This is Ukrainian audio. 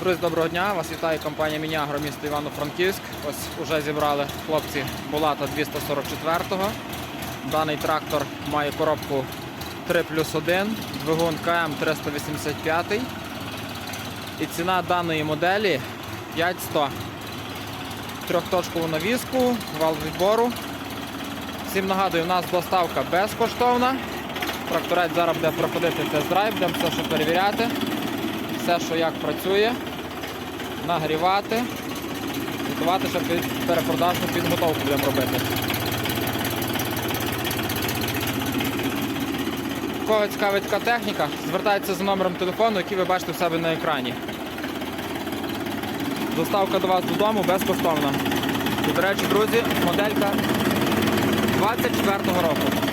Друзі, доброго дня! Вас вітає компанія Мінягро місто Івано-Франківськ. Ось уже зібрали хлопці Булата 244-го. Даний трактор має коробку 3 плюс 1, двигун КМ 385. І ціна даної моделі 5100. Трьохточкову навіску, вал відбору. Всім нагадую, у нас доставка безкоштовна. Тракторець зараз буде проходити тест-драйв, будемо все, що перевіряти все, що як працює, нагрівати, готувати, щоб перепродажну підготовку будемо робити. Кого цікавить така техніка, звертайтеся за номером телефону, який ви бачите в себе на екрані. Доставка до вас додому безкоштовна. І, до речі, друзі, моделька 24-го року.